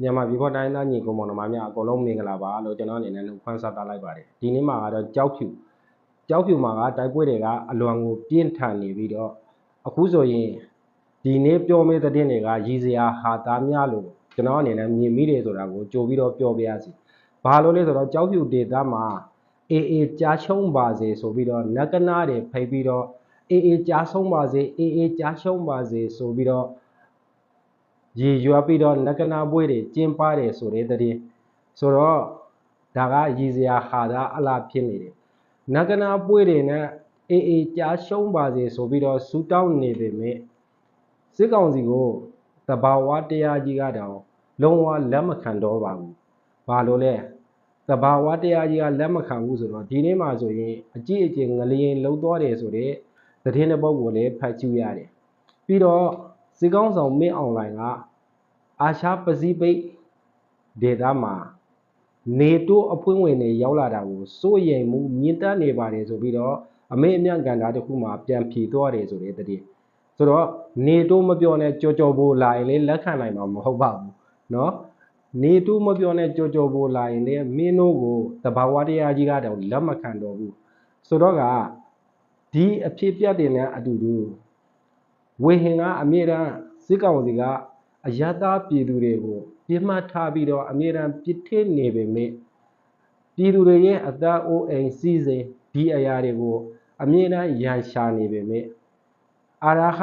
မြန်မာပြည်ပေါ်တိုင်းသားညီကိုမောင်နှမများအကုန်လုံးမင်္ဂလာပါလို့ကျွန်တော်အနေနဲ့နှုတ်ခွန်းဆက်သလိုက်ပါတယ်ဒီနေ့မှာကတော့ကြောက်ဖြူကြောက်ဖြူမှာကတိုက်ပွဲတွေကအလွန်ကိုပြင်းထန်နေပြီးတော့အခုဆိုရင်ဒီနေ့ပြောမယ့်တဲ့တင်တွေကရည်စရာဟာသားများလို့ကျွန်တော်အနေနဲ့မြင်မိတယ်ဆိုတာကိုကြိုပြီးတော့ပြောပြရစီဘာလို့လဲဆိုတော့ကြောက်ဖြူဒေသမှာအေးအေးကြားရှုံးပါစေဆိုပြီးတော့နက်ကနာတွေဖိတ်ပြီးတော့အေးအေးကြားဆုံးပါစေအေးအေးကြားရှုံးပါစေဆိုပြီးတော့ ရေရွာပြီးတော့လက္ခဏာပွဲတွေကျင်းပတယ်ဆိုတဲ့တည်းဆိုတော့ဒါကရည်စရာဟာတာအလားဖြစ်နေတယ်လက္ခဏာပွဲတွေနဲ့အေးအေးကြားရှုံးပါစေဆိုပြီးတော့ဆူတောင်းနေပေမဲ့စစ်ကောင်စီကိုတဘာဝတရားကြီးကတော့လုံးဝလက်မခံတော့ပါဘူးဘာလို့လဲတဘာဝတရားကြီးကလက်မခံဘူးဆိုတော့ဒီနေ့မှဆိုရင်အကြည့်အကျင်ငလျင်လုံးသွားတယ်ဆိုတဲ့သတင်းတစ်ပုဒ်ကိုလည်းဖတ်ကြည့်ရတယ်ပြီးတော့ စီကောင်းဆောင်မင်းအွန်လိုင်းကအာရှပစိဖိတ်ဒေသမှာနေတိုးအဖွဲ့ဝင်တွေရောက်လာတာကိုစိုးရိမ်မှုမြင့်တက်နေပါတယ်ဆိုပြီးတော့အမေအမြတ်ကန်တာတစ်ခုမှပြန်ဖြေသွားတယ်ဆိုတဲ့တည်းဆိုတော့နေတိုးမပြောနဲ့ကြော်ကြော်ဖို့လာရင်လေလက်ခံနိုင်မှာမဟုတ်ပါဘူးเนาะနေတိုးမပြောနဲ့ကြော်ကြော်ဖို့လာရင်လေမင်းတို့ကိုတဘာဝတရားကြီးကတော့လက်မခံတော့ဘူးဆိုတော့ကဒီအဖြစ်ပြတ်တွေနဲ့အတူတူ ဝေဟင်ကအမြဲတမ်းစစ်ကောင်စီကအယတ္တပြည်သူတွေကိုပြစ်မှတ်ထားပြီးတော့အမြဲတမ်းပြစ်ထစ်နေပေမဲ့ပြည်သူတွေရဲ့အသက်အိုးအိမ်စီးစိမ်ဒီအရာတွေကို အမြဲတမ်းရန်ရှာနေပေမဲ့အာရဟ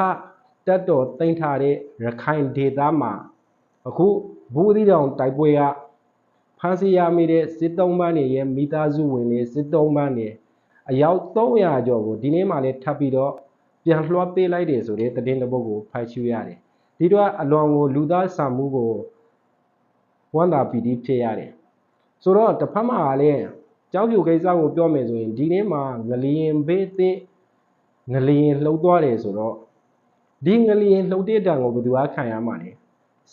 တက်တော်တင်ထားတဲ့ရခိုင်ဒေသမှာအခုဘူးသီးတောင်တိုက်ပွဲကဖမ်းဆီးရမိတဲ့စစ်တုံးပန်းတွေရဲ့မိသားစုဝင်တွေစစ်တုံးပန်းတွေအယောက်300ကျော်ကိုဒီနေ့မှလည်းထပ်ပြီးတော့ ပြန်လွှတ်ပေးလိုက်တယ်ဆိုတဲ့သတင်းတစ်ပုဒ်ကိုဖတ်ရှုရတယ်ဒီတော့အလွန်ကိုလူသားဆန်မှုကိုဝန်တာပီတိဖြစ်ရတယ်ဆိုတော့တစ်ဖက်မှာလည်းကြောက်ပြူကိစ္စကိုပြောမယ်ဆိုရင်ဒီနေ့မှာငလျင်ဘေးသစ်ငလျင်လှုပ်သွားတယ်ဆိုတော့ဒီငလျင်လှုပ်တဲ့တံကိုဘယ်သူကခံရမှာလဲ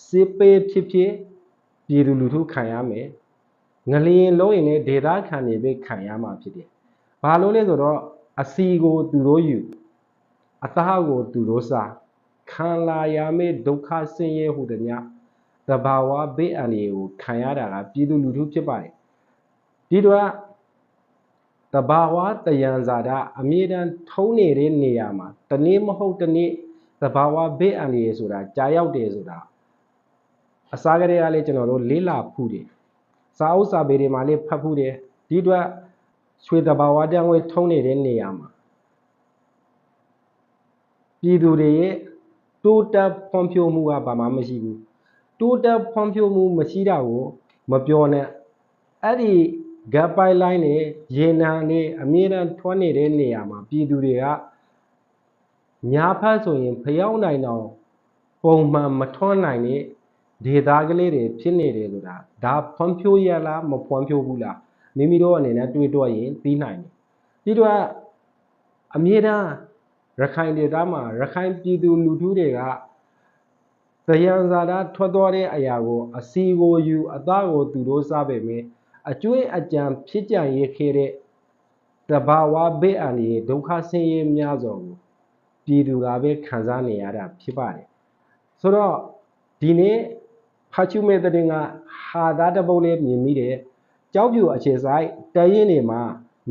စစ်ပေးဖြစ်ဖြစ်ပြည်သူလူထုခံရမယ်ငလျင်လုံးရင်လည်းဒေသခံတွေပဲခံရမှာဖြစ်တယ်ဘာလို့လဲဆိုတော့အစီကိုသူတို့ယူ အသားကိုသူတို့စားခံလာရမယ့်ဒုက္ခဆင်းရဲဟုတည်းညသဘာဝဘေးအန္တရာယ်ကိုခံရတာကပြည်သူလူထုဖြစ်ပါတယ်ဒီတော့တဘာဝတယံဇာတာအမြဲတမ်းထုံးနေတဲ့နေရာမှာတနေ့မဟုတ်တနေ့သဘာဝဘေးအန္တရာယ်ဆိုတာကြာရောက်တယ်ဆိုတာအစားကလေးကလည်းကျွန်တော်တို့လေးလာဖူးတယ်စာအုပ်စာပေတွေမှာလည်းဖတ်ဖူးတယ်ဒီတော့ရွှေတဘာဝတန်ဝဲထုံးနေတဲ့နေရာမှာ ပြည်သူတွေရဲ့တိုးတက်ဖွံ့ဖြိုးမှုကဘာမှမရှိဘူးတိုးတက်ဖွံ့ဖြိုးမှုမရှိတာကိုမပြောနဲ့အဲ့ဒီ gap pipeline နဲ့ရေနံတွေအမြဲတမ်းထွက်နေတဲ့နေရာမှာပြည်သူတွေကညာဖတ်ဆိုရင်ဖျောင်းနိုင်တော့ပုံမှန်မထွန်းနိုင်တဲ့ဒေသကလေးတွေဖြစ်နေတယ်ဆိုတာဒါဖွံ့ဖြိုးရလားမဖွံ့ဖြိုးဘူးလားမိမိတို့အနေနဲ့တွေးတော့ရင်သိနိုင်တယ်ပြီးတော့အမြဲတမ်း ရခိုင်ဒေသမှာရခိုင်ပြည်သူလူထုတွေကသယံဇာတာထွက်သွားတဲ့အရာကို အစီကိုယူအသားကိုသူတို့စားပေမဲ့အကျွေးအကြံဖြစ်ကြံရခဲ့တဲ့တဘာဝဘေးအန္တရာယ်ဒုက္ခဆင်းရဲများစွာကိုပြည်သူကပဲခံစားနေရတာဖြစ်ပါတယ်ဆိုတော့ဒီနေ့ဖတ်ချူမဲ့တဲ့တင်ကဟာသားတပုတ်လေးမြင်မိတယ်ကြောက်ပြူအခြေဆိုင်တရင်တွေမှာ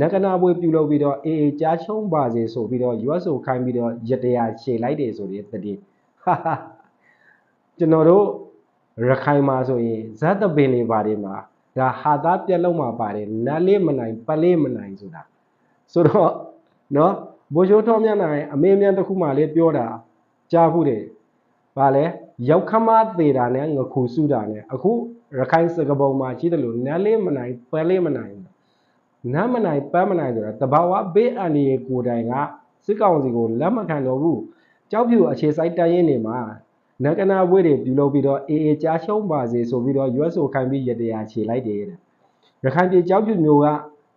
နကနာပွဲပြုလုပ်ပြီးတော့အေးအေးကြားချုံးပါစေဆိုပြီးတော့ရွတ်ဆိုခိုင်းပြီးတော့ရတရားခြေလိုက်တယ်ဆိုတဲ့တည်းဟာဟာကျွန်တော်တို့ရခိုင်မှာဆိုရင်ဇတ်တပင်တွေပါတယ်မှာဒါဟာသားပြက်လုံးမှာပါတယ်နတ်လေးမနိုင်ပလေးမနိုင်ဆိုတာဆိုတော့နော်ဘိုးချိုးတော်မြတ်နိုင်အမေမြန်တစ်ခုမှလေးပြောတာကြားဘူးတယ်ဗာလဲရောက်ခမသေးတာနဲ့ငခုစုတာနဲ့အခုရခိုင်စကပုံမှာရှိတယ်လို့နတ်လေးမနိုင်ပလေးမနိုင် နတ်မနိုင်ပန်းမနိုင်ဆိုတာတဘာဝဘေးအန္တရာယ်ကိုယ်တိုင်ကစစ်ကောင်စီကိုလက်မခံတော့ဘူးကြောက်ဖြူအခြေစိုက်တရင်နေမှာနကနာဘွေတွေပြုလုပ်ပြီးတော့အေးအေးကြားရှုံးပါစေဆိုပြီးတော့ရွက်ဆိုခိုင်းပြီးရတရားခြေလိုက်တယ်တဲ့ရခိုင်ပြည်ကြောက်ဖြူမျိုးက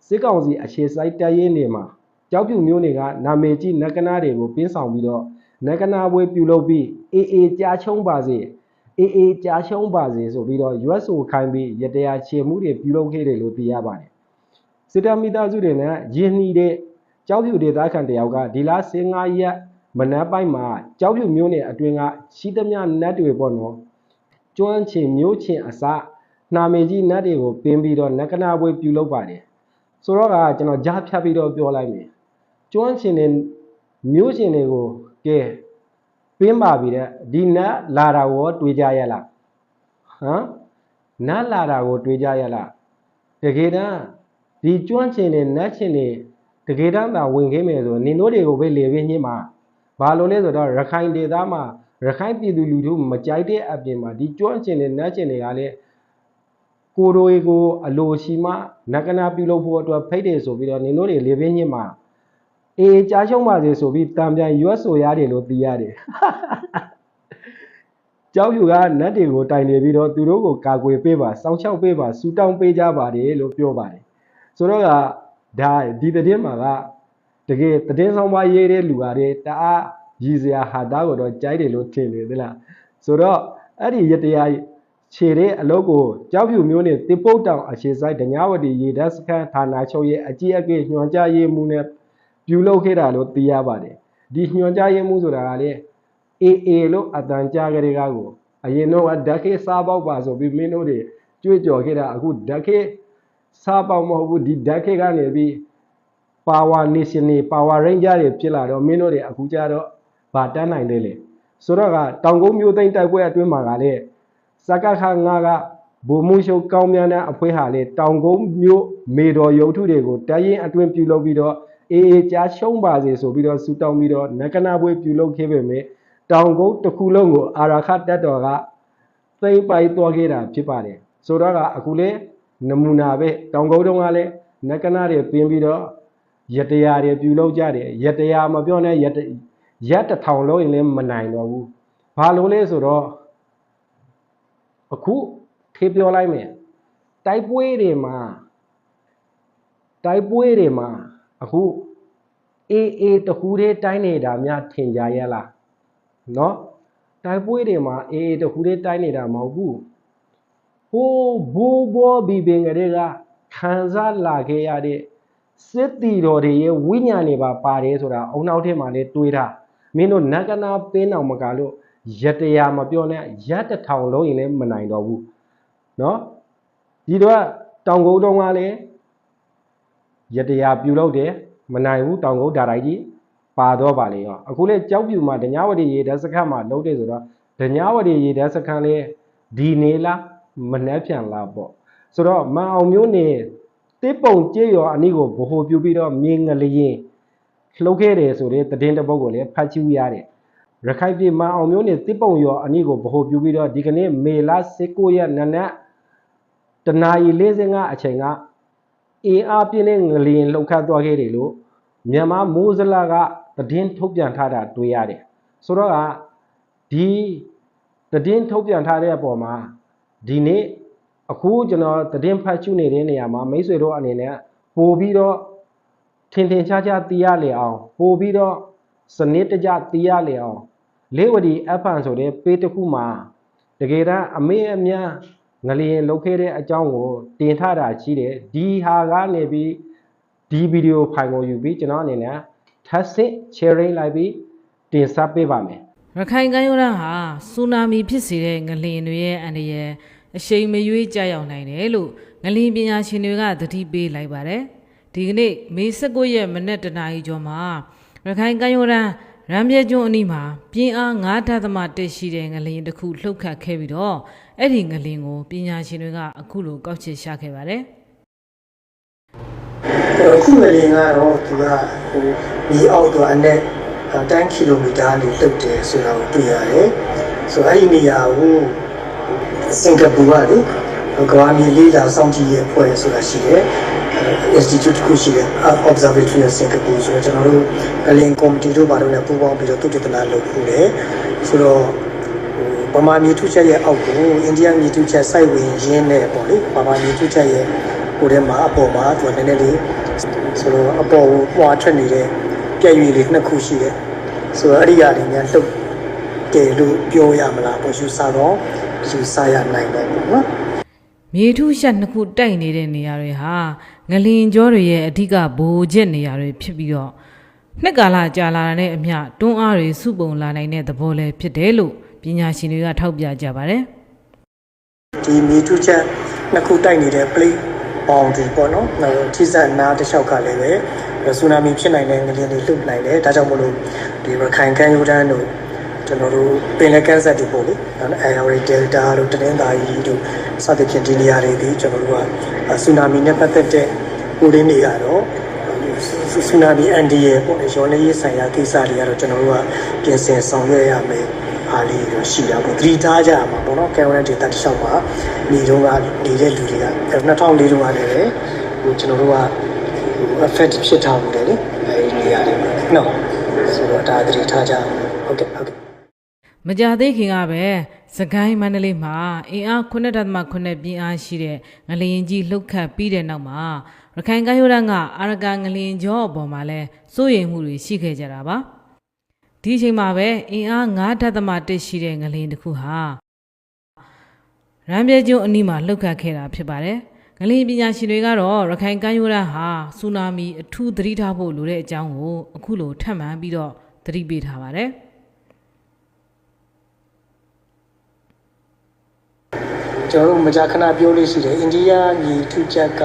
စစ်ကောင်စီအခြေစိုက်တရင်နေမှာကြောက်ဖြူမျိုးတွေကနာမည်ကြီးနကနာတွေကိုပင်းဆောင်ပြီးတော့နကနာဘွေပြုလုပ်ပြီးအေးအေးကြားရှုံးပါစေအေးအေးကြားရှုံးပါစေဆိုပြီးတော့ရွက်ဆိုခိုင်းပြီးရတရားခြေမှုတွေပြုလုပ်ခဲ့တယ်လို့သိရပါတယ် စစ်တမိသားစုတွေနဲ့ရင်းနှီးတဲ့ကြောက်ဖြူဒေသခံတယောက်ကဒီလား15ရက်မနက်ပိုင်းမှာကြောက်ဖြူမျိုးနယ်အတွင်းကရှိသမျှနတ်တွေပေါ့နော်ကျွမ်းချင်မျိုးချင်အစနှာမေကြီးနတ်တွေကိုပင်းပြီးတော့နက္ကနာပွဲပြုလုပ်ပါတယ်ဆိုတော့ကကျွန်တော်ကြားဖြတ်ပြီးတော့ပြောလိုက်မယ်ကျွမ်းချင်တဲ့မျိုးချင်တွေကိုကဲပင်းပါပြီတဲ့ဒီနတ်လာတာကိုတွေ့ကြရလားဟမ်နတ်လာတာကိုတွေ့ကြရလားတကယ်တမ်း ဒီကျွမ်းချင်တဲ့နတ်ချင်တွေတကယ်တမ်းသာဝင်ခင်းမယ်ဆိုနင်တို့တွေကိုပဲလေပင်းညင်းမှာဘာလို့လဲဆိုတော့ရခိုင်ဒေသမှာရခိုင်ပြည်သူလူထုမကြိုက်တဲ့အပြင်မှာဒီကျွမ်းကျင်တဲ့နတ်ကျင်တွေကလည်းကိုရိုရီကိုအလိုရှိမှနကနာပြုလုပ်ဖို့အတွက်ဖိတ်တယ်ဆိုပြီးတော့နင်တို့တွေလေပင်းညစ်မှာအေးကြားရှုံးပါစေဆိုပြီးတံပြန်ရွက်ဆိုရတယ်လို့သိရတယ်ကြောက်ယူကနတ်တွေကိုတိုင်နေပြီးတော့သူတို့ကိုကာကွယ်ပေးပါစောင့်ရှောက်ပေးပါစူတောင်းပေးကြပါတယ်လို့ပြောပါတယ် ဆိုတော့ကဒါဒီတဲ့င်းမှာကတကယ်တည်င်းဆောင်ပါရေးတဲ့လူကတွေတအားရည်စရာဟာတာကိုတော့ကြိုက်တယ်လို့ထင်နေသလားဆိုတော့အဲ့ဒီရတရားခြေတဲ့အလုပ်ကိုကြောက်ဖြူမျိုးနဲ့တိပုတ်တောင်အခြေဆိုင်ဒညာဝတီရေဓာတ်စခန်းဌာနချုပ်ရဲ့အကြီးအကဲညွှန်ကြားရေးမှူးနဲ့ပြုလုပ်ခဲ့တာလို့သိရပါတယ်ဒီညွှန်ကြားရေးမှူးဆိုတာကလေအေးအေးလို့အတန်ကြားကြတဲ့ကားကိုအရင်တော့ဓာတ်ခေစားပေါက်ပါဆိုပြီးမင်းတို့တွေကြွေးကြော်ခဲ့တာအခုဓာတ်ခေ စားပေါက်မဟုတ်ဘူးဒီဓာတ်ခေကနေပြီး power nation တွေ power ranger တွေဖြစ်လာတော့မင်းတို့တွေအခုကြတော့ဗာတန်းနိုင်သေးလေဆိုတော့ကတောင်ကုန်းမျိုးသိမ်းတိုက်ပွဲအတွင်းမှာကလည်းစကခငါကဘူမှုရှုပ်ကောင်းမြတ်တဲ့အဖွဲဟာလေတောင်ကုန်းမျိုးမေတော်ရုပ်ထုတွေကိုတရင်အတွင်းပြုလုပ်ပြီးတော့အေးအေးကြားရှုံးပါစေဆိုပြီးတော့စူတောင်းပြီးတော့နကနာပွဲပြုလုပ်ခဲ့ပေမဲ့တောင်ကုန်းတစ်ခုလုံးကိုအာရခတက်တော်ကသိမ့်ပိုက်သွားခဲ့တာဖြစ်ပါတယ်ဆိုတော့ကအခုလေ နမူနာပဲတောင်ကုန်းတုန်းကလည်းနကနာတွေပင်းပြီးတော့ ရတရားတွေပြုလုပ်ကြတယ်ရတရားမပြောနဲ့ရတရက်တစ်ထောင်လုံးရင်လည်းမနိုင်တော့ဘူးဘာလို့လဲဆိုတော့အခုထေးပြောလိုက်မယ်တိုက်ပွဲတွေမှာတိုက်ပွဲတွေမှာအခုအေးအေးတခုတည်းတိုင်းနေတာများထင်ကြရလားเนาะတိုက်ပွဲတွေမှာအေးအေးတခုတည်းတိုင်းနေတာမဟုတ်ဘူး ဟိုးဘူဘောဘီပင်ကလေးကခံစားလာခဲ့ရတဲ့ စစ်တီတော်တွေရဲ့ဝိညာဉ်တွေပါပါတယ်ဆိုတာအုံနောက်ထဲမှာလည်းတွေးတာမင်းတို့နဂနာပင်းအောင်မကလို့ရတရားမပြောနဲ့ရက်တစ်ထောင်လုံးရင်လည်းမနိုင်တော့ဘူးเนาะဒီတော့တောင်ကုန်းတုံးကလည်းရတရားပြုလုပ်တယ်မနိုင်ဘူးတောင်ကုန်းဒါရိုက်ကြီးပါတော့ပါလေရောအခုလေကြောက်ပြူမှာဒညာဝတီရေဓာတ်စခန်းမှာလုံးတယ်ဆိုတော့ဒညာဝတီရေဓာတ်စခန်းလေးဒီနေလား မနှက်ပြန်လားပေါ့ဆိုတော့မန်အောင်မျိုးနေတစ်ပုံကြေးရောအနည်းကိုဗဟိုပြုပြီးတော့မြင်းငလျင်လှုပ်ခဲ့တယ်ဆိုတဲ့သတင်းတစ်ပုဒ်ကိုလည်းဖတ်ချူရတယ်ရခိုင်ပြည်မန်အောင်မျိုးနဲ့တစ်ပုံရောအနည်းကိုဗဟိုပြုပြီးတော့ဒီကနေ့မေလ19ရက်နနက်တနာရီ45အချိန်ကအင်အားပြင်းတဲ့ငလျင်လှုပ်ခတ်သွားခဲ့တယ်လို့မြန်မာမိုးစလာကသတင်းထုတ်ပြန်ထားတာတွေ့ရတယ်ဆိုတော့ကဒီသတင်းထုတ်ပြန်ထားတဲ့အပေါ်မှာ ဒီနေ့အခုကျွန်တော်သတင်းဖတ်ရှုနေတဲ့နေရာမှာမိတ်ဆွေတို့အနေနဲ့ပို့ပြီးတော့ထင်ထင်ရှားရှားသိရလေအောင်ပို့ပြီးတော့စနစ်တကျသိရလေအောင်လေးဝတီ F1 ဆိုတဲ့ပေးတစ်ခုမှာတကယ်တမ်းအမေအများငလျင်လုတ်ခဲ့တဲ့အကြောင်းကိုတင်ထားတာရှိတယ်ဒီဟာကနေပြီးဒီဗီဒီယိုဖိုင်ကိုယူပြီးကျွန်တော်အနေနဲ့ထပ်ဆင့် sharing လိုက်ပြီးတင်ဆက်ပေးပါမယ်ရခိုင်ကမ်းရိုးတန်းဟာဆူနာမီဖြစ်စေတဲ့ငလျင်တွေရဲ့အန္တရာယ် အရှိန်မရွေးကြရောက်နိုင်တယ်လို့ငလျင်ပညာရှင်တွေကသတိပေးလိုက်ပါတယ်ဒီကနေ့မေ19ရက်မနေ့တနာရီကျော်မှာရခိုင်ကမ်းရိုးတန်းရမ်းပြဲကျွန်းအနီးမှာပြင်းအား9.1ရှိတဲ့ငလျင်တစ်ခုလှုပ်ခတ်ခဲ့ပြီးတော့အဲ့ဒီငလျင်ကိုပညာရှင်တွေကအခုလိုကောက်ချက်ရှာခဲ့ပါတယ်အဲ့တော့ခုငလင်ကတော့သူကဟိုမြေအောက်တော့အနက်10ကီလိုမီတာနေလှုပ်တယ်ဆိုတာကိုတွေ့ရတယ်။ဆိုတော့အဲ့ဒီနေရာကို စင်ကာပူကလေကမ္ဘာမြေလေးလာစောင့်ကြည့်ရဲ့အဖွဲ့ဆိုတာရှိတယ်။ Institute တစ်ခုရှိတယ် Observatory of Singapore ဆိုတော့ကျွန်တော်တို့အလင် committee တို့ဘာလို့လဲပူးပေါင်းပြီးတော့သူတည်တနာလုပ်ဖို့လေဆိုတော့ဟိုဗမာမြေထုချက်ရဲ့အောက်ကိုအိန္ဒိယမြေထုချက်စိုက်ဝင်ရင်းနဲ့ပေါ့လေဗမာမြေထုချက်ရဲ့ဟိုထဲမှာအပေါ်မှာသူကနည်းနည်းလေးဆိုတော့အပေါ်ကိုပွာထွက်နေတဲ့ပြည့်ရွေလေးနှစ်ခုရှိတယ်ဆိုတော့အဲ့ဒီအရာတွေများလှုပ်တယ်လို့ပြောရမလားပေါ့ယူဆတော့ ယူဆရနိုင်တယ်ပေါ့နော်မြေထုရှက်နှစ်ခုတိုက်နေတဲ့နေရာတွေဟာငလင်ကျောတွေရဲ့အဓိကဘိုးချက်နေရာတွေဖြစ်ပြီးတော့နှစ်ကာလကြာလာတဲ့အမျှတွန်းအားတွေစုပုံလာနိုင်တဲ့သဘောလည်းဖြစ်တယ်လို့ပညာရှင်တွေကထောက်ပြကြပါတယ်ဒီမြေထုချက်နှစ်ခုတိုက်နေတဲ့ plate boundary ပေါ့နော်။နောက်ထိစပ်နားတစ်လျှောက်ကလည်းပဲဆူနာမီဖြစ်နိုင်တဲ့ငလျင်တွေလှုပ်နိုင်တယ်။ဒါကြောင့်မလို့ဒီရခိုင်ကမ်းရိုးတန်းတို့ ကျွန်တော်တို့ပင်လယ်ကမ်းစပ်တွေပေါ့လေ။နောက် Area Delta တို့တနင်္သာရီတို့စသဖြင့်ဒီနေရာတွေဒီကျွန်တော်တို့ကဆူနာမီနဲ့ပတ်သက်တဲ့ကိုရင်းတွေကတော့ဆူနာမီအန်ဒီရဲ့ပေါ့လေရောနေရေးဆိုင်ရာကိစ္စတွေကတော့ကျွန်တော်တို့ကပြင်ဆင်ဆောင်ရွက်ရမယ်အားလေးတော့ရှိတာပေါ့သတိထားကြရမှာပေါ့နော်ကဲဝရဒေတာတစ်လျှောက်မှာနေတော့ကနေတဲ့လူတွေက2004တုန်းကလည်းဟိုကျွန်တော်တို့ကဟို affect ဖြစ်ထားမှုတယ်လေအဲဒီနေရာတွေမှာနော်ဆိုတော့ဒါသတိထားကြအောင်ဟုတ်ကဲ့ဟုတ်ကဲ့ မကြသေးခင်ကပဲစကိုင်းမန္တလေးမှာအင်အား9.8ပြင်းအားရှိတဲ့ငလျင်ကြီးလှုပ်ခတ်ပြီးတဲ့နောက်မှာရခိုင်ကမ်းရိုးတန်းကအာရကာငလျင်ကြောအပေါ်မှာလဲစိုးရိမ်မှုတွေရှိခဲ့ကြတာပါဒီအချိန်မှာပဲအင်အား9.1ရှိတဲ့ငလျင်တစ်ခုဟာရမ်းပြဲကျွန်းအနီးမှာလှုပ်ခတ်ခဲ့တာဖြစ်ပါတယ်ငလျင်ပညာရှင်တွေကတော့ရခိုင်ကမ်းရိုးတန်းဟာဆူနာမီအထူးသတိထားဖို့လိုတဲ့အကြောင်းကိုအခုလိုထပ်မံပြီးတော့သတိပေးထားပါတယ် ကျွန်တော်တို့မကြာခဏပြောလို့ရှိတယ်အိန္ဒိယမြေထုချက်က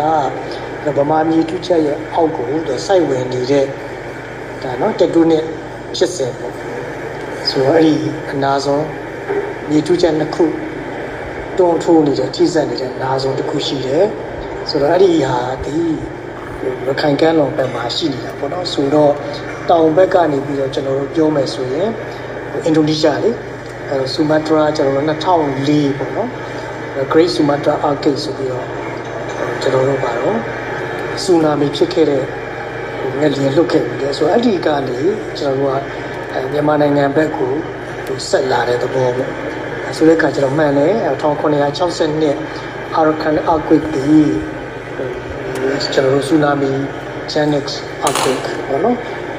ဗမာမြေထုချက်ရဲ့အောက်ကိုသူစိုက်ဝင်နေတဲ့ဒါနော်တက်တူနဲ့ဖြစ်စင်ပေါ့ဆိုတော့အဲ့ဒီအနာဆုံးမြေထုချက်နှစ်ခုတွန်းထိုးနေတဲ့ထိစပ်နေတဲ့နာဆုံးတစ်ခုရှိတယ်ဆိုတော့အဲ့ဒီဟာဒီရခိုင်ကမ်းလွန်ဘက်မှာရှိနေတာပေါ့နော်ဆိုတော့တောင်ဘက်ကနေပြီးတော့ကျွန်တော်တို့ပြောမယ်ဆိုရင်အင်ဒိုနီးရှားလေအဲ ဆူမတ်တရာကျွန်တော်တို့2004ပေါ့နော် Great Sumatra Arcade ဆိုပြီးတော့ကျွန်တော်တို့ပါတော့ဆူနာမီဖြစ်ခဲ့တဲ့ဟိုငလျင်လှုပ်ခဲ့ပြီးတယ်ဆိုတော့အဲ့ဒီကနေကျွန်တော်တို့ကအဲမြန်မာနိုင်ငံဘက်ကိုဟိုဆက်လာတဲ့သဘောပေါ့အဲဆိုတဲ့အခါကျတော့မှန်တယ်1962 Arakan Earthquake ဒီဟိုကျွန်တော်တို့ဆူနာမီ Genex Earthquake ပေါ့နော်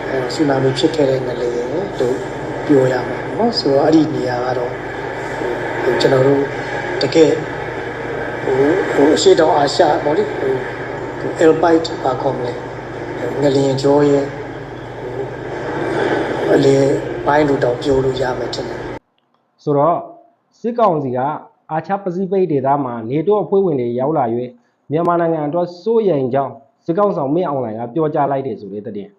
အဲဆူနာမီဖြစ်ခဲ့တဲ့ငလျင်လို့ပြောရမှာပေါ့ နော်ဆိုတော့အဲ့ဒီနေရာကတော့ဟိုကျွန်တော်တို့တကယ်ဟိုဟိုအရှိတောင်အာရှပေါ့လေဟိုဟို Alpine ပါခေါ်မလဲငလျင်ကျော်ရဲ့ဟိုအလေပိုင်းလို့တော့ပြောလို့ရမယ်ထင်တယ်ဆိုတော့စစ်ကောင်စီကအာချပစိဖိတ်ဒေသမှာနေတိုးအဖွဲ့ဝင်တွေရောက်လာ၍မြန်မာနိုင်ငံအတွက်စိုးရိမ်ကြောင်းစစ်ကောင်ဆောင်မင်းအောင်လှိုင်ကပြောကြားလိုက်တယ်ဆိုတဲ့တဲ့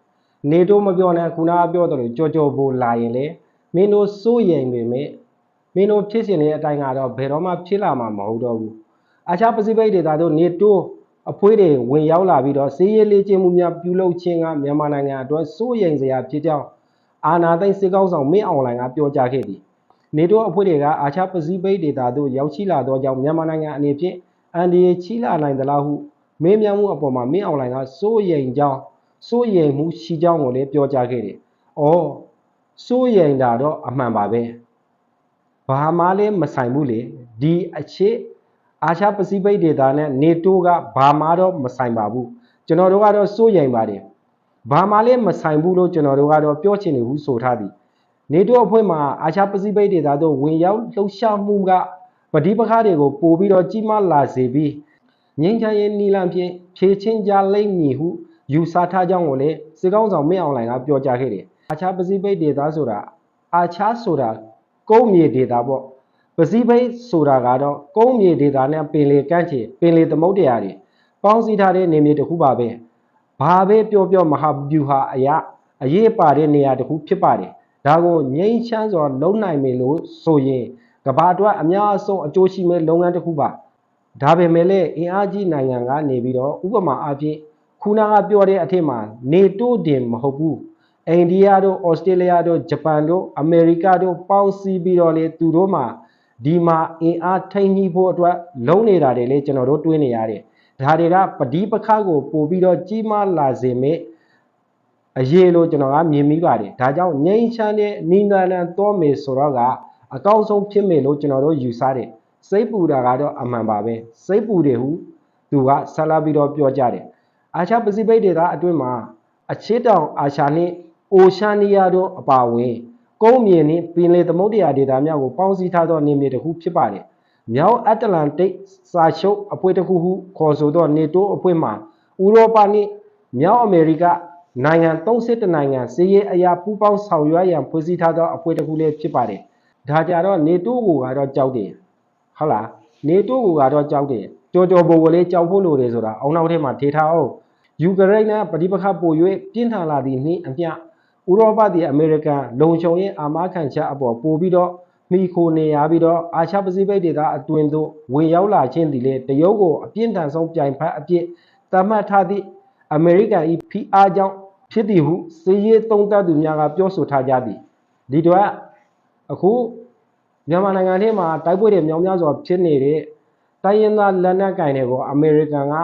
နေတိုးမပြောနဲ့ခုနကပြောတယ်လို့ကြော်ကြော်ပိုလာရင်လေ မင်းတို့စိုးရိမ်ပေမဲ့မင်းတို့ဖြစ်စဉ်တွေအတိုင်းကတော့ဘယ်တော့မှဖြစ်လာမှာမဟုတ်တော့ဘူးအာချပစိဖိတ်ဒေသတို့နေတိုးအဖွဲတွေဝင်ရောက်လာပြီးတော့စီးရဲလေးချင်းမှုများပြုလုပ်ခြင်းကမြန်မာနိုင်ငံအတွက်စိုးရိမ်စရာဖြစ်ကြောင်းအာဏာသိမ်းစစ်ကောင်ဆောင်မင်းအောင်လှိုင်ကပြောကြားခဲ့သည်နေတိုးအဖွဲ့တွေကအာချပစိဖိတ်ဒေသသို့ရောက်ရှိလာသောကြောင့်မြန်မာနိုင်ငံအနေဖြင့်အန်ဒီယေချီလာနိုင်သလားဟုမေးမြန်းမှုအပေါ်မှာမင်းအောင်လှိုင်ကစိုးရိမ်ကြောင်းစိုးရိမ်မှုရှိကြောင်းကိုလည်းပြောကြားခဲ့တယ်။အော် စိုးရိမ်တာတော့အမှန်ပါပဲ။ဘာမှလည်းမဆိုင်ဘူးလေ။ဒီအခြေအာချပစိဖိတ်ဒေသနဲ့နေတိုးကဘာမှတော့မဆိုင်ပါဘူး။ကျွန်တော်တို့ကတော့စိုးရိမ်ပါတယ်။ဘာမှလည်းမဆိုင်ဘူးလို့ကျွန်တော်တို့ကတော့ပြောချင်နေဘူးဆိုထားသည်။နေတိုးအဖွဲ့မှာအာရှပစိဖိတ်ဒေသသို့ဝင်ရောက်လှုပ်ရှားမှုကပဋိပက္ခတွေကိုပို့ပြီးတော့ကြီးမားလာစေပြီးငြိမ်းချမ်းရေးနီလန်ဖြင့်ဖြည့်ချင်းကြလိမ့်မည်ဟုယူဆထားကြောင်းကိုလည်းစစ်ကောင်းဆောင်မင်းအောင်လှိုင်ကပြောကြားခဲ့တယ်။ အာရှပစိဖိတ်ဒေသဆိုတာအာရှဆိုတာကုန်းမြေဒေသပေါ့ပစိဖိတ်ဆိုတာကတော့ကုန်းမြေဒေသနဲ့ပင်လယ်ကမ်းခြေပင်လယ်သမုဒ္ဒရာတွေပေါင်းစည်းထားတဲ့နေမြေတစ်ခုပါပဲ။ဘာပဲပြောပြောမဟာဗျူဟာအရာအရေးပါတဲ့နေရာတစ်ခုဖြစ်ပါတယ်။ဒါကိုငြိမ်းချမ်းစွာလုံနိုင်မယ်လို့ဆိုရင်ကဘာအတွက်အများအဆုံးအကျိုးရှိမဲ့လုပ်ငန်းတစ်ခုပါ။ဒါပေမဲ့လည်းအင်အားကြီးနိုင်ငံကနေပြီးတော့ဥပမာအားဖြင့်ခုနကပြောတဲ့အထက်မှာနေတိုးတင်မဟုတ်ဘူး။ အိန္ဒိယတို့ဩစတြေးလျတို့ဂျပန်တို့အမေရိကတို့ပေါင်းစည်းပြီးတော့လေသူတို့မှာဒီမှာအင်အားထိန်းညှိဖို့အတွက်လုံးနေတာတွေလေကျွန်တော်တို့တွေးနေရတယ်။ဒါတွေကပဋိပက္ခကိုပို့ပြီးတော့ကြီးမားလာစေမဲ့အရေးလို့ကျွန်တော်ကမြင်မိပါတယ်ဒါကြောင့်ငြိမ်းချမ်းတဲ့နိလန်လန်တော့မယ်ဆိုတော့ကအကောင်းဆုံးဖြစ်မယ်လို့ကျွန်တော်တို့ယူဆတယ်စိတ်ပူတာကတော့အမှန်ပါပဲစိတ်ပူတယ်ဟုသူကဆက်လာပြီးတော့ပြောကြတယ်အာရှပစိဖိတ်ဒေသအတွင်းမှာအချစ်တောင်အာရှနဲ့ အိုရှာနီးယားတို့အပါအဝင် ကုန်းမြေနဲ့ပင်လယ်သမုဒ္ဒရာဒေသများကိုပေါင်းစည်းထားသောနေမြေတစ်ခုဖြစ်ပါတယ်မြောက်အတ္တလန်တိတ်စာချုပ်အဖွဲ့တစ်ခုဟုခေါ်ဆိုသောနေတိုးအဖွဲ့မှာဥရောပနှင့်မြောက်အမေရိကနိုင်ငံ31နိုင်ငံစီးရဲအရာပူးပေါင်းဆောင်ရွက်ရန်ဖွဲ့စည်းထားသောအဖွဲ့တစ်ခုလည်းဖြစ်ပါတယ်။ဒါကြတော့နေတိုးကိုကတော့ကြောက်တယ်။ဟုတ်လားနေတိုးကိုကတော့ကြောက်တယ်ကြော်ကြော်ပိုကိုလေးကြောက်ဖို့လိုတယ်ဆိုတာအောင်းနောက်ထဲမှာထေထားအောင်ယူကရိန်းနဲ့ပဋိပက္ခပို၍ပြင်းထန်လာသည့်နှင့်အမျှ ဥရောပသည်အမေရိကန်လုံခြုံရေးအာမခံချက်အပေါ်ပို့ပြီးတော့မိခိုနေရပြီးတော့အာရှပစိဖိတ်ဒေသအတွင်းသို့ဝင်ရောက်လာခြင်းသည်လေတရုတ်ကိုအပြင်းထန်ဆုံးပြိုင်ဖက်အဖြစ်သတ်မှတ်ထားသည့်အမေရိကန်၏ဖိအားကြောင့်ဖြစ်သည်ဟုစီးရေးသုံးသပ်သူများကပြောဆိုထားကြသည်ဒီတော့အခုမြန်မာနိုင်ငံထဲမှာတိုက်ပွဲတွေမြောင်များစွာဖြစ်နေတဲ့တိုင်းရင်းသားလက်နက်ကင်တွေကိုအမေရိကန်က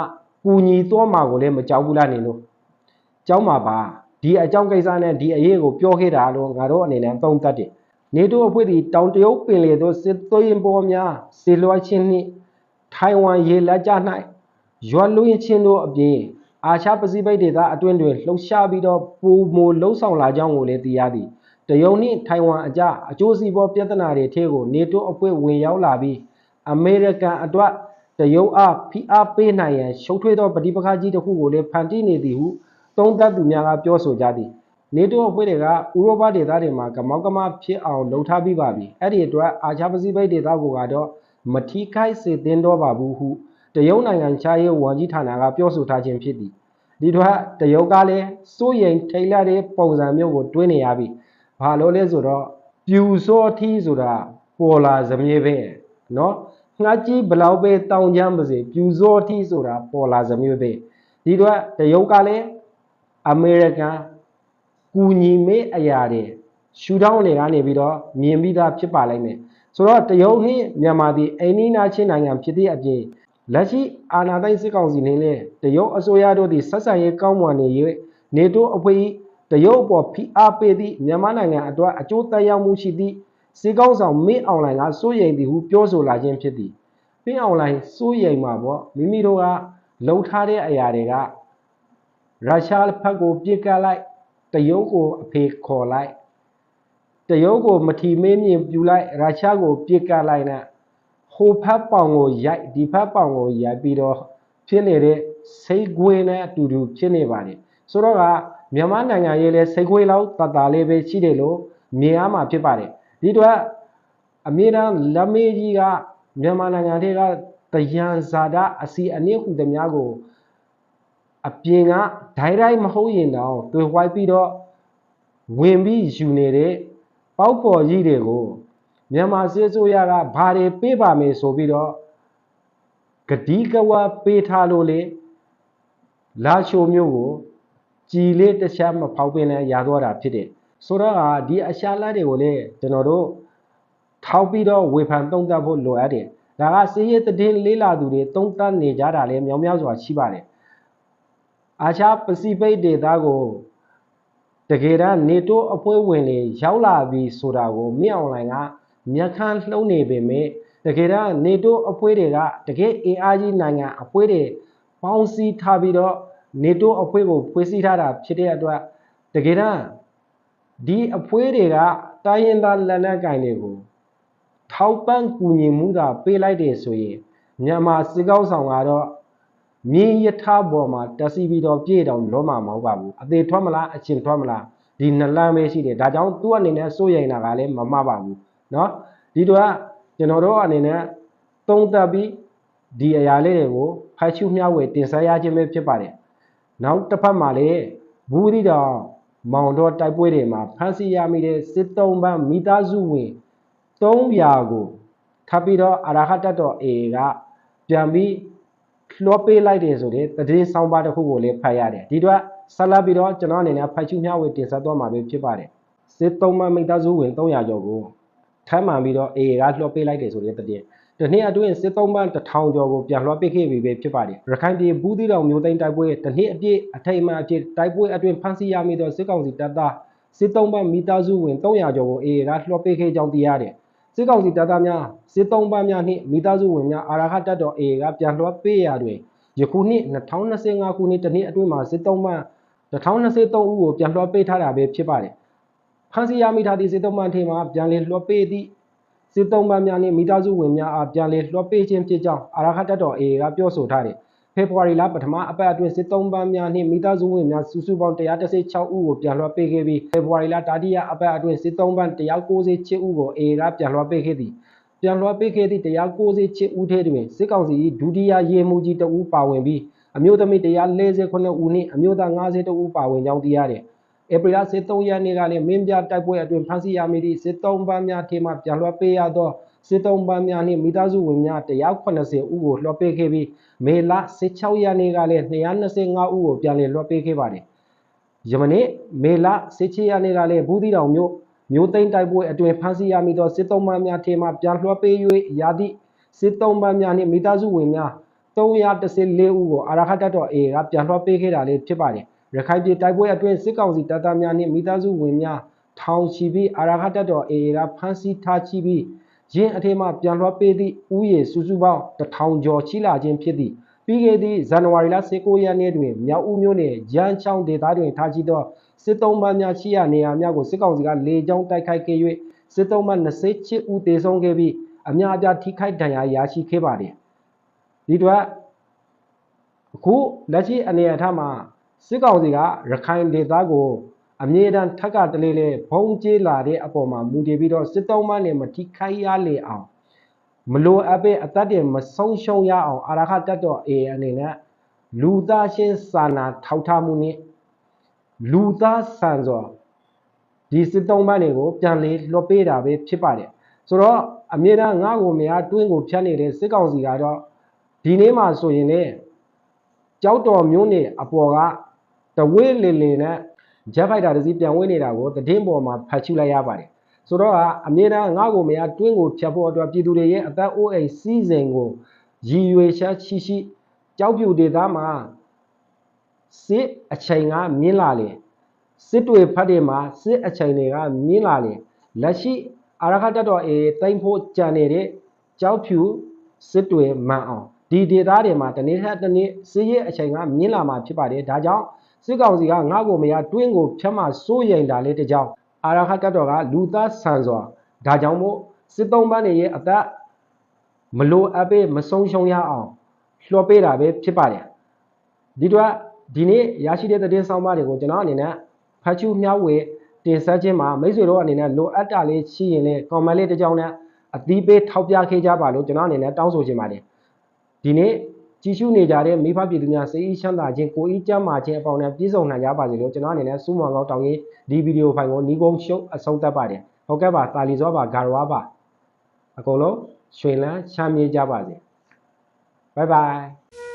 ကူညီတော့မှာကိုလည်းမကြောက်ဘူးလားနေလို့ကြောင်းမှာပါ ဒီအကြောင်းကိစ္စနဲ့ဒီအရေးကိုပြောခဲ့တာလို့ငါတို့အနေနဲ့သုံးသပ်တယ်နေတိုးအဖွဲ့ဒီတောင်တရုတ်ပင်လယ်သို့စစ်သွင်းပေါ်များဆေလွှားခြင်းနှင့်ထိုင်ဝမ်ရေလက်ကြား၌ရွာလွှင့်ခြင်းတို့အပြင်အာရှပစိဖိတ်ဒေသအတွင်းတွင်လှုပ်ရှားပြီးတော့ပုံမလှုပ်ဆောင်လာကြောင်းကိုလည်းသိရသည်တရုတ်နှင့်ထိုင်ဝမ်အကြားအကျိုးစီးပွားပြဿနာတွေထဲကိုနေတိုးအဖွဲ့ဝင်ရောက်လာပြီးအမေရိကန်အတွက်တရုတ်အားဖိအားပေးနိုင်ရန်ရှုပ်ထွေးသောပဋိပက္ခကြီးတစ်ခုကိုလည်းဖန်တီးနေသည်ဟု သုံးသပ်သူများကပြောဆိုကြသည်နေတိုးအဖွဲ့တွေကဥရောပဒေသတွေမှာကမောက်ကမဖြစ်အောင်လှုံထားပြီးပါပြီအဲ့ဒီအတွက်အာရှပစိဖိတ်ဒေသကိုကတော့မထီခိုက်စေသင့်တော့ပါဘူးဟုတရုတ်နိုင်ငံခြားရေးဝန်ကြီးဌာနကပြောဆိုထားခြင်းဖြစ်သည်ဒီတော့တရုတ်ကလည်းစိုးရိမ်ထိတ်လန့်တဲ့ပုံစံမျိုးကိုတွေးနေရပြီဘာလို့လဲဆိုတော့ပြူစောထီးဆိုတာပေါ်လာစမြဲပဲเนาะ ငှက်ကြီးဘလောက်ပဲတောင်းချမ်းပါစေပြူစောထီးဆိုတာပေါ်လာစမျိုးပဲဒီတော့တရုတ်ကလည်း အမေရိကန်ကူညီမေးအရာတွေရှူထောင်းတွေကနေပြီးတော့မြင်ပြီးသားဖြစ်ပါလိမ့်မယ်ဆိုတော့တရုတ်နှင့်မြန်မာပြည်အိန္ဒိနာချင်းနိုင်ငံဖြစ်သည့်အပြင်လက်ရှိအာဏာသိမ်းစစ်ကောင်စီနေလေတရုတ်အစိုးရတို့သည်ဆက်ဆံရေးကောင်းမွန်နေ၍နေတိုးအဖွဲ့၏တရုတ်အပေါ်ဖိအားပေးသည့်မြန်မာနိုင်ငံအတွက်အကျိုးသက်ရောက်မှုရှိသည့်စီကောင်းဆောင်မင်းအောင်လှိုင်ကစိုးရိမ်သည်ဟုပြောဆိုလာခြင်းဖြစ်သည်ဖင်းအွန်လိုင်းစိုးရိမ်မှာပေါ့မိမိတို့ကလုံထားတဲ့အရာတွေက ရုရှားဘက်ကိုပြစ်ကတ်လိုက်တရုတ်ကိုအဖေခေါ်လိုက်တရုတ်ကိုမထီမင်းမြင်ပြူလိုက်ရုရှားကိုပြစ်ကတ်လိုက်နဲ့ဟိုဖက်ပောင်ကိုရိုက်ဒီဖက်ပောင်ကိုရိုက်ပြီးတော့ဖြစ်နေတဲ့စိတ်ကွင်းနဲ့အတူတူဖြစ်နေပါတယ်ဆိုတော့ကမြန်မာနိုင်ငံရေးလဲစိတ်ကွင်းလောက်တတ်တာလေးပဲရှိတယ်လို့မြင်ရမှာဖြစ်ပါတယ်ဒီတော့အမြဲတမ်းလက်မေးကြီးကမြန်မာနိုင်ငံထဲကတယံဇာတာအစီအနည်းဟူသည်များကို အပြင်ကဒိုင်တိုင်းမဟုတ်ရင်တော့တွေ့ဝိုက်ပြီးတော့ဝင်ပြီးယူနေတဲ့ပေါက်ပေါ်ကြီးတွေကိုမြန်မာစစ်အစိုးရကဘာတွေပေးပါမယ်ဆိုပြီးတော့ဂတိကဝပေးထားလို့လေလာချိုမျိုးကိုကြည်လေးတစ်ချက်မဖောက်ပင်နဲ့ရာသွားတာဖြစ်တယ်ဆိုတော့ကဒီအရှာလက်တွေကိုလေကျွန်တော်တို့ထောက်ပြီးတော့ဝေဖန်သုံးသပ်ဖို့လိုအပ်တယ်။ဒါကစီးရဲသတင်းလေးလာသူတွေသုံးသပ်နေကြတာလည်းမြောင်မြောက်စွာရှိပါတယ်။ အာရှပစိဖိတ်ဒေသကိုတကယ်တမ်းနေတိုးအဖွဲ့ဝင်တွေရောက်လာပြီဆိုတာကိုမြင့်အောင်လိုင်းကမျက်ခမ်းလှုံးနေပေမဲ့တကယ်တမ်းနေတိုးအဖွဲ့တွေကတကယ်အင်အားကြီးနိုင်ငံအဖွဲ့တွေပေါင်းစည်းထားပြီးတော့နေတိုးအဖွဲ့ကိုဖွဲ့စည်းထားတာဖြစ်တဲ့အတွက်တကယ်တမ်းဒီအဖွဲ့တွေကတိုင်းရင်းသားလက်နက်ကင်တွေကိုထောက်ပံ့ကူညီမှုသာပေးလိုက်တယ်ဆိုရင်မြန်မာစစ်ကောက်ဆောင်ကတော့ မြင်းယထာပေါ်မှာတက်စီပြီးတော့ပြေတော့လောမှာမဟုတ်ပါဘူးအသေးထွက်မလားအချင်းထွက်မလားဒီနလန်းပဲရှိတယ်ဒါကြောင့်သူ့အနေနဲ့စိုးရိမ်တာကလည်းမမှတ်ပါဘူးเนาะဒီတော့ကျွန်တော်တို့အနေနဲ့သုံးသပ်ပြီးဒီအရာလေးတွေကိုဖိုက်ချူမျှဝေတင်ဆက်ရခြင်းပဲဖြစ်ပါတယ်နောက်တစ်ဖက်မှာလည်းဘူးသီတော်မောင်တော်တိုက်ပွဲတွေမှာဖမ်းဆီးရမိတဲ့စစ်တုံးပန်းမိသားစုဝင်300ကိုထပ်ပြီးတော့အရာခတတ်တော် A ကပြန်ပြီး လွှတ်ပေးလိုက်တယ်ဆိုတဲ့တည်င်းဆောင်ပါတစ်ခုကိုလည်းဖတ်ရတယ်ဒီတော့ဆက်လက်ပြီးတော့ကျွန်တော်အနေနဲ့ဖိုက်ချူမျှဝေတင်ဆက်သွားမှာပဲဖြစ်ပါတယ်စစ်သုံးမမိသားစုဝင်300ကျော်ကိုထမ်းမှန်ပြီးတော့ A ကလွှတ်ပေးလိုက်တယ်ဆိုတဲ့တည်င်းတနေ့အတွင်းစစ်သုံးပန်းတစ်ထောင်ကျော်ကိုပြန်လွှတ်ပေးခဲ့ပြီပဲဖြစ်ပါတယ်ရခိုင်ပြည်ဘူးသီးတောင်မျိုးသိန်းတိုက်ပွဲတနေ့အပြည့်အထိတ်အမှန်အဖြစ်တိုက်ပွဲအတွင်းဖမ်းဆီးရမိသောစစ်ကောင်စီတပ်သားစစ်သုံးပန်းမိသားစုဝင်300ကျော်ကို A ကလွှတ်ပေးခဲ့ကြောင်းသိရတယ် စစ်ကောင်စီတပ်သားများစစ်သုံးပန်းများနှင့်မိသားစုဝင်များအာရခတပ်တော် A ကပြန်လွှတ်ပေးရာတွင်ယခုနှစ်2025ခုနှစ်တနှစ်အတွင်းမှာစစ်သုံးပန်း2023ဦးကိုပြန်လွှတ်ပေးထားတာပဲဖြစ်ပါတယ်ဖမ်းဆီးရမိထားသည့်စစ်သုံးပန်းထဲမှာပြန်လည်လွှတ်ပေးသည့်စစ်သုံးပန်းများနှင့်မိသားစုဝင်များအားပြန်လည်လွှတ်ပေးခြင်းဖြစ်ကြောင်းအာရခတပ်တော် A ကပြောဆိုထားတယ် ဖေဖော်ဝါရီလပထမအပတ်အတွင်းစစ်သုံးပန်းများနှင့်မိသားစုဝင်များစုစုပေါင်း116ဦးကိုပြန်လွှတ်ပေးခဲ့ပြီးဖေဖော်ဝါရီလတတိယအပတ်အတွင်းစစ်သုံးပန်း196ဦးကို A ကပြန်လွှတ်ပေးခဲ့သည်ပြန်လွှတ်ပေးခဲ့သည့်တရား98ဦးထဲတွင်စစ်ကောင်စီ၏ဒုတိယရေမှုကြီးတဦးပါဝင်ပြီးအမျိုးသမီး148ဦးနှင့်အမျိုးသား52ဦးပါဝင်ကြောင်းသိရတယ်။ဧပြီလ23ရက်နေ့ကလည်းမင်းပြတိုက်ပွဲအတွင်ဖမ်းဆီးရမိသည့်စစ်တုံးပန်းများထဲမှပြန်လွှတ်ပေးရသော စစ်တုံးပန်းများနှင့်မိသားစုဝင်များ180ဦးကိုလွှတ်ပေးခဲ့ပြီးမေလ16ရက်နေ့ကလည်း225ဦးကိုပြန်လည်လွှတ်ပေးခဲ့ပါတယ်။ယမနေ့မေလ16ရက်နေ့ကလည်းဘူးသီးတောင်မြို့မြို့သိမ်းတိုက်ပွဲအတွင်ဖမ်းဆီးရမိသောစစ်သုံးပန်းများထဲမှပြန်လွှတ်ပေး၍ရသည့်စစ်သုံးပန်းများနှင့်မိသားစုဝင်များ314ဦးကိုအာရခတတော် AA ကပြန်လွှတ်ပေးခဲ့တာလည်းဖြစ်ပါတယ်။ရခိုင်ပြည်တိုက်ပွဲအတွင်စစ်ကောင်စီတပ်သားများနှင့်မိသားစုဝင်များထောင်ချီပြီးအာရခတတော် AA ကဖမ်းဆီးထားချီပြီး ရင်းအထက်မှပြန်လွှတ်ပေးသည့်ဥယေစုစုပေါင်း1000ကျော်ချီလာခြင်းဖြစ်သည်။ပြီးခဲ့သည့်ဇန်နဝါရီလ19ရက်နေ့တွင်မြောက်ဦးမြို့နယ်ရန်ချောင်းဒေသတွင်ထားရှိသောစစ်သုံးပန်းများရှိရာနေရာများကိုစစ်ကောင်စီကလေကြောင်းတိုက်ခိုက်ခဲ့၍စစ်သုံးပန်း28ဦးသေဆုံးခဲ့ပြီးအများအပြားထိခိုက်ဒဏ်ရာရရှိခဲ့ပါတယ်။ဒီတော့အခုလက်ရှိအနေအထားမှာစစ်ကောင်စီကရခိုင်ဒေသကို အမြဲတမ်းထက်ကတလေလေဘုံကျေးလာတဲ့အပေါ်မှာမူတည်ပြီးတော့စစ်သုံးပန်းတွေမထိခိုက်ရလေအောင်မလိုအပ်ပဲအသက်တွေမဆုံးရှုံးရအောင်အာရခတက်တော် A အနေနဲ့လူသားချင်းစာနာထောက်ထားမှုနဲ့လူသားဆန်စွာဒီစစ်သုံးပန်းတွေကိုပြန်လေလွှတ်ပေးတာပဲဖြစ်ပါတယ်ဆိုတော့အမြဲတမ်းငါ့ကိုမရတွင်းကိုဖြတ်နေတဲ့စစ်ကောင်စီကတော့ဒီနေ့မှဆိုရင်လေကြောက်တော်မျိုးနေအပေါ်ကတဝေးလေလေနဲ့ ဂျက်ဖိုက်တာတစ်စီးပြန်ဝင်နေတာကိုသတင်းပေါ်မှာဖတ်ချူလိုက်ရပါတယ်ဆိုတော့အမြဲတမ်းငါ့ကိုမရတွင်းကိုဖြတ်ဖို့အတွက်ပြည်သူတွေရဲ့အသက်အိုးအိမ်စီးစိမ်ကိုရည်ရွယ်ချက်ရှိရှိကြောက်ပြူဒေသမှာစစ်အချိန်ကမြင့်လာလေစစ်တွေဖတ်တွေမှာစစ်အချိန်တွေကမြင့်လာလေလက်ရှိအာရခတက်တော်အေတိမ့်ဖို့ကြံနေတဲ့ကြောက်ဖြူစစ်တွေမှန်အောင်ဒီဒေသတွေမှာတနေ့ထက်တနေ့စစ်ရေးအချိန်ကမြင့်လာမှာဖြစ်ပါတယ်ဒါကြောင့် စစ်ကောင်စီကငါ့ကိုမရတွင်းကိုဖြတ်မှစိုးရိမ်တာလေးတစ်ကြောင်အာရခတက်တော်ကလူသားဆန်စွာဒါကြောင့်မို့စစ်သုံးပန်းတွေရဲ့အသက်မလိုအပ်ပဲမဆုံးရှုံးရအောင်လွှတ်ပေးတာပဲဖြစ်ပါတယ်ဒီတော့ဒီနေ့ရရှိတဲ့သတင်းဆောင်ပါတွေကိုကျွန်တော်အနေနဲ့ဖတ်ချူမျှဝေတင်ဆက်ခြင်းမှာမိတ်ဆွေတို့အနေနဲ့လိုအပ်တာလေးရှိရင်လည်း comment လေးတစ်ကြောင်းနဲ့အသီးပေးထောက်ပြခဲ့ကြပါလို့ကျွန်တော်အနေနဲ့တောင်းဆိုချင်ပါတယ်ဒီနေ့ ကြည်ရှုနေကြတဲ့မိဖပြည်သူများစိတ်အေးချမ်းသာခြင်းကိုယ်အေးကျန်းမာခြင်းအပေါင်းနဲ့ပြည့်စုံနိုင်ကြပါစေလို့ကျွန်တော်အနေနဲ့စူးမောင်ကောင်းတောင်းရင်ဒီဗီဒီယိုဖိုင်ကိုညီကုန်းရှုပ်အဆုံးသတ်ပါတယ်ဟုတ်ကဲ့ပါတာလီစောပါဂါရဝါပါအကုန်လုံးရွှေလန်းချမ်းမြေ့ကြပါစေဘိုင်ဘိုင်